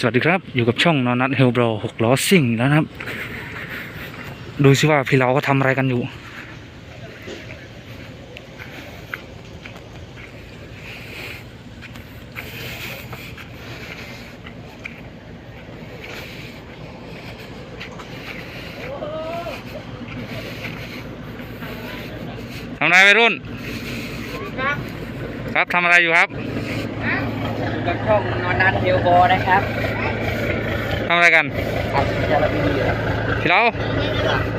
สวัสดีครับ อยู่กับช่องนอนัทเฮลโบรหกล้อซิ่งแล้วนะครับ ดูสิว่าพี่เราก็ทำอะไรกันอยู่ ทำอะไรไปรุ่นครับครับทำอะไรอยู่ครับอยู่ กับช่องนอนนันเฮลโบนะครับทำอะไรกันอัดจารบีครับพี่เรา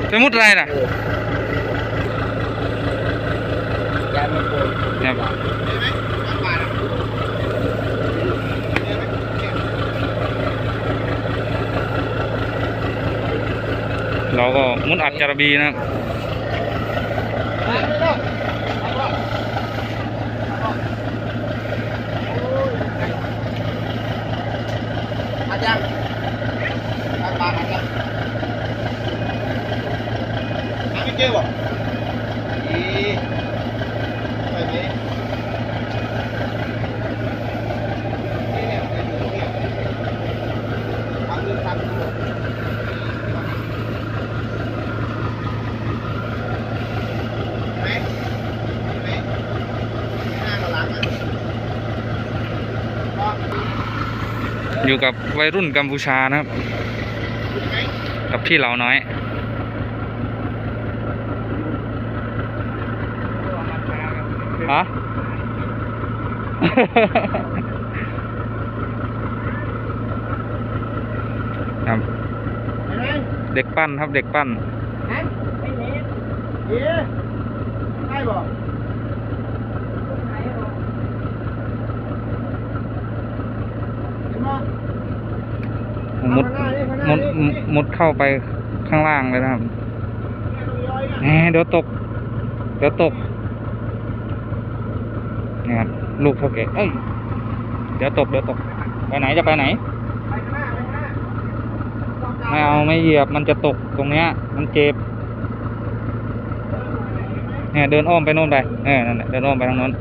ไปมุดอะไรน่ะยาไม่โกนเนี่ยเราก็มุดอัดจารบีนะครับ อาจารย์ทางบ้านอาจารย์ หาไม่เจอบ่อีไปไหนนี่เนี่ยไปดูเนี่ยทางเดินทางดูไหนไหนหน้ากับหลังนะก็อยู่กับวัยรุ่นกัมพูชานะครับไหนกับพี่เหล่าน้อย ฮะครับไหนเด็กปั้นครับเด็กปั้นฮะไม่เห็นเอ๊ะได้บ่ไหนบอกเห็นบ่มุดมุดมุดเข้าไปข้างล่างเลยนะครับแหมเดี๋ยวตก เดี๋ยวตก นี่ครับลูกเท่าแก่เอ้ยเดี๋ยวตกเดี๋ยวตกไปไหนจะไปไหนไม่เอาไม่เหยียบมันจะตกตรงเนี้ย มันเจ็บเนี่ยเดินอ้อมไปโน่นไปเออนั่นแหละเดินอ้อมไปทางโน้นข้น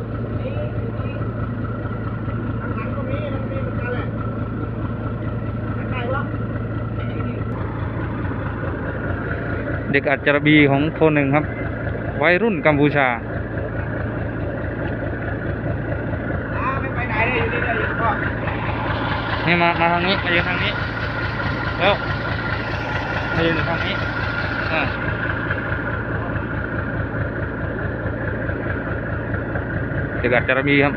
เด็กอัจจารบีของโทนหนึ่งครับ วัยรุ่นกัมพูชาไม่ไปไหนเลยอยู่นี่เลยอยู่พ่อ นี่มามาทางนี้มายืนทางนี้เร็วมายืนอยู่ทางนี้อ่าเด็กอัจจารบีครับ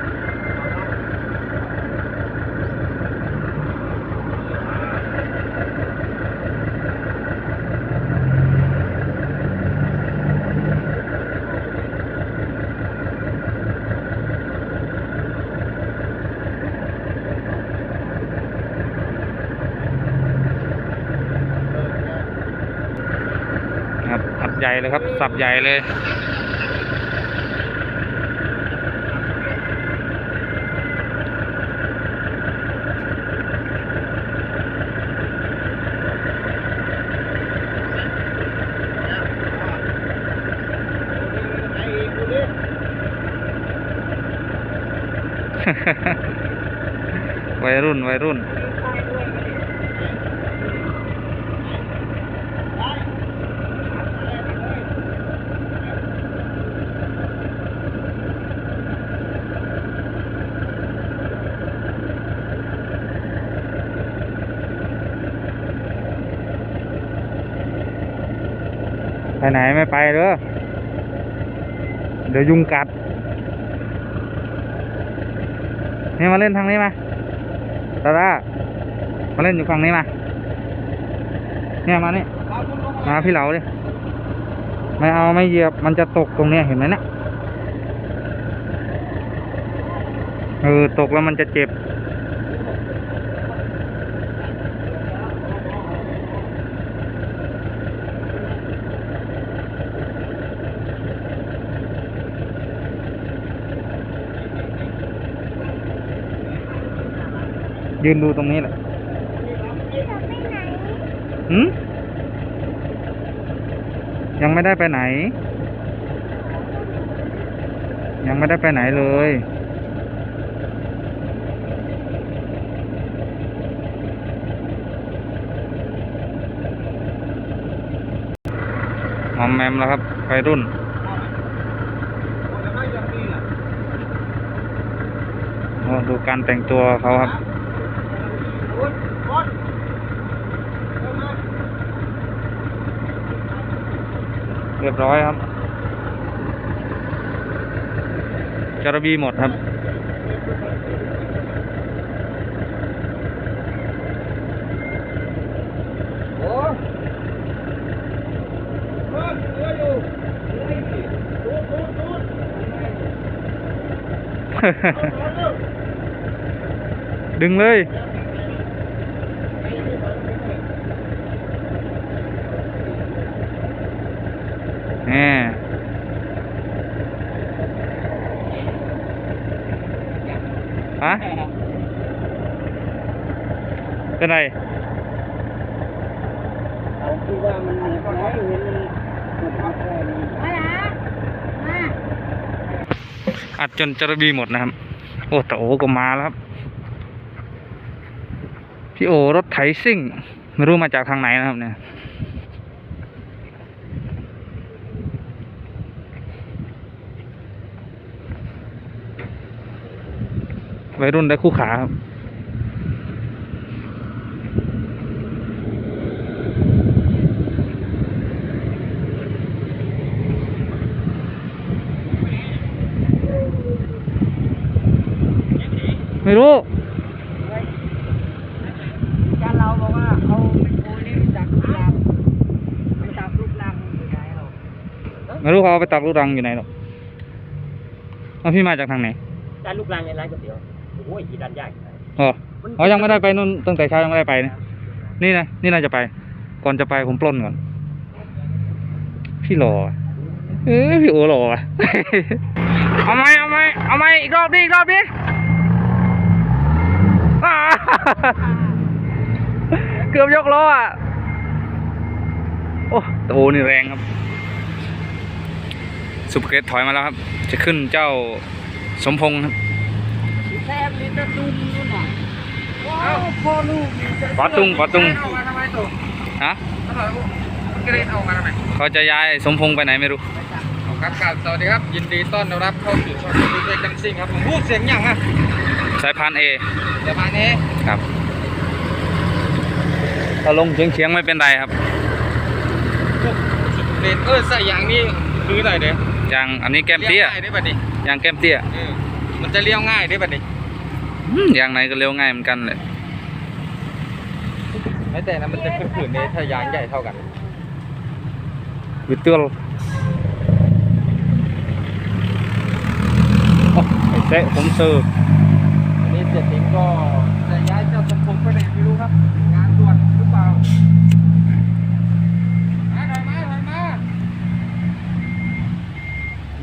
ครับอัด ใหญ่เลยครับ สับใหญ่เลยไอ้ดูดิวัยรุ่นวัยรุ่น ไปไหนไม่ไปเด้อเดี๋ยวยุงกัด นี่มาเล่นทางนี้มาตาดามาเล่นอยู่ฝั่งนี้มา เนี่ยมานี่ มาพี่เหลาดิ ไม่เอาไม่เหยียบมันจะตกตรงเนี้ยเห็นไหมเนะเออตกแล้วมันจะเจ็บ ยืนดูตรงนี้แหละหืมยังไม่ได้ไปไหน ยังไม่ได้ไปไหนเลยมอมแมมแล้วครับไปรุ่นดูการแต่งตัวเขาครับ เรียบร้อยครับจารบีหมดครับโอ้เพิ่มเหลืออยู่เหลืออีกดูดูดูเอาเร็วดึงเลยแหม ฮะเป็นไรเอาที่ว่ามันน้อยเห็นมันมันแค่นี้มาหลามาอัดจนจระบีหมดนะครับ โอ้แต่โอก็มาแล้วครับ พี่โอรถไถซิ่ง ไม่รู้มาจากทางไหนนะครับเนี่ย วัยรุ่นได้คู่ขาครับไม่รู้การเราบอกว่าเอาเป็นโคนี่จากรูปร่างไม่จากรูปร่างอยู่ไหนเราไม่รู้เขาเอาไปตักลูกรังอยู่ไหนหรอกเอาพี่มาจากทางไหนการรูปร่างในร้านก๋วยเตี๋ยว อ้ยกี่ดันยากอ๋ออ๋อยังไม่ได้ไปนู่นตั้งแต่เช้ายังไม่ได้ไปนะนี่นะนี่น่าจะไป ก่อนจะไปผมปล้นก่อน พี่หล่อว่ะเอ้ยพี่โอหล่อว่ะเอาไหมเอาไหมเอาไหมอีกรอบดิอีกรอบดิอ่าเกือบยกล้ออะโอ้โตนี่แรงครับสุปเกตถอยมาแล้วครับ จะขึ้นเจ้าสมพงษ์ครับ แซมลิตรตุ้มนู่นน่ะว้าวพ่อลูกนี่จะปอตุงปอตุงเอามาทำไมตัวฮะถ้าเราเกรดเอามาทำไมเขาจะย้ายสมพงษ์ไปไหนไม่รู้ครับกราบสวัสดีครับ ยินดีต้อนรับเข้าสู่ช่องดูเทกันซิ่งครับผมพูดเสียงยังอะสายพานเอเดี๋ยวมานี้ครับถ้าลงเฉียงเฉียงๆไม่เป็นไรครับเลนเออใส่ยางนี่คือหน่อยเด้อย่างอันนี้แก้มเตี้ยเลี้ยวง่ายได้บัดนี้อย่างแก้มเตี้ยเออมันจะเลี้ยวง่ายได้บัดนี้อืมอ ย่างไหนก็เร็วง่ายเหมือนกันเลยไม่แต่นะมันจะขึ้นขืนเนี่ยถ้ายางใหญ่เท่ากันวิเตือลโอ้ไอ้เตะผมซื้ออันนี้เจ็ดทิ้งก็จะย้ายเจ้าสมพงษ์ไปไหนไม่รู้ครับ งานด่วนหรือเปล่ามาถอยมาถอยมา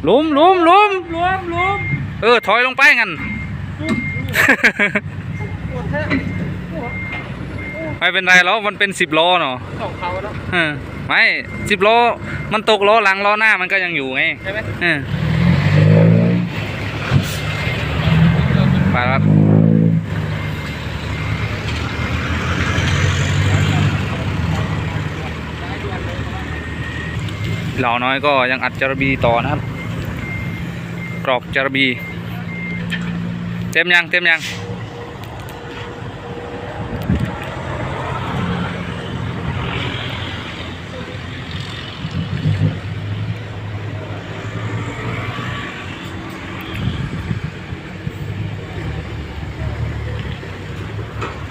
หลุมหลุมหลุมรวมรวมเออ ถอยลงไปงั้น ปวดแท้ไม่เป็นไรแล้วมันเป็นสิบล้อเนาะสองเขาแล้วเออไม่สิบล้อมันตกล้อหลังล้อหน้ามันก็ยังอยู่ไงใช่ไหมเออไปแล้วครับเหล่าน้อยก็ยังอัดจารบีต่อนะครับ กรอกจารบี เต็มยังเต็มยัง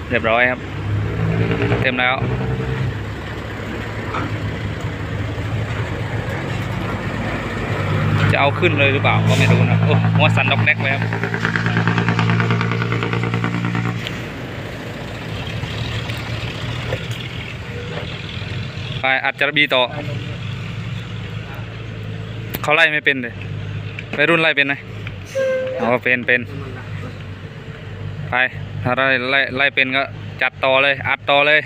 เรียบร้อยครับ เต็มแล้วจะเอาขึ้นเลยหรือเปล่าก็ไม่รู้นะโอ้หัวสันดอกแรกเลยครับ ไปอัดจารบีต่อ เขาไล่ไม่เป็นเลยไปรุ่นไล่เป็นไหมอ๋อเป็นเป็นไปถ้าไล่ไล่ไล่เป็นก็จัดต่อเลย อัดต่อเลย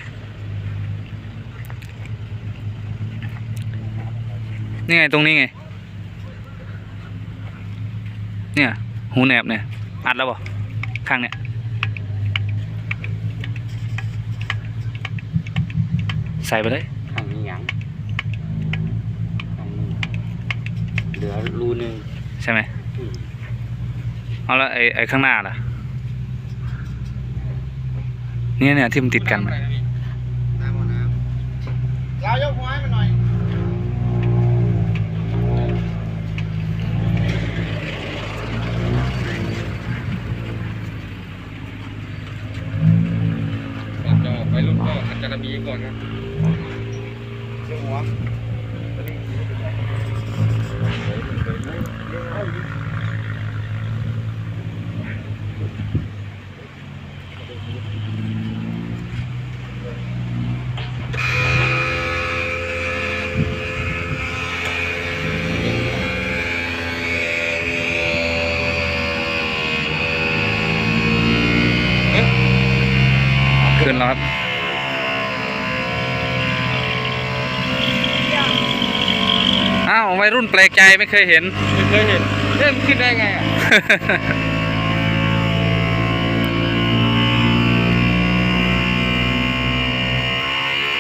นี่ไงตรงนี้ไง เนี่ย หูแหนบเนี่ย อัดแล้วบ่ข้างเนี่ยใส่ไปเลย ทางนี้ยัง ลือรูหนึ่งใช่ไหมเอาแล้วไอ้ไอ้ข้างหน้าล่ะ เนี่ยเนี่ยที่มันติดกันอะน้ำเอาน้ำเรายกหัวให้มันหน่อยก่อนจะออกไปรุ่นก็อัจจารบีก่อนครับยกหัว อ้าววัยรุ่นแปลกใจไม่เคยเห็น ไม่เคยเห็นเล่นขึ้นได้ไงอะ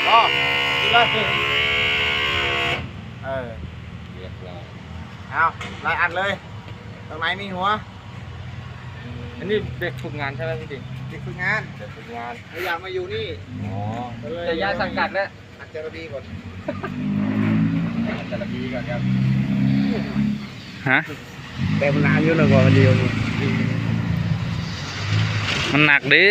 ก็ดีเลยเออเรียบร้อยเอาไล่อัดเลย ตรงไหนมีหัวอันนี้เด็กฝึกงานใช่ไหมพี่ติ๋งเด็กฝึกงานเด็กฝึกงานเราอยากมาอยู่นี่ อ๋อก็เลยจะย้ายสังกัดแล้วอัดจารบีก่อน อัจจารบีก่อนครับฮะแต่มันนานอยู่นะกว่ามันเดียวนี่มันหนักดิ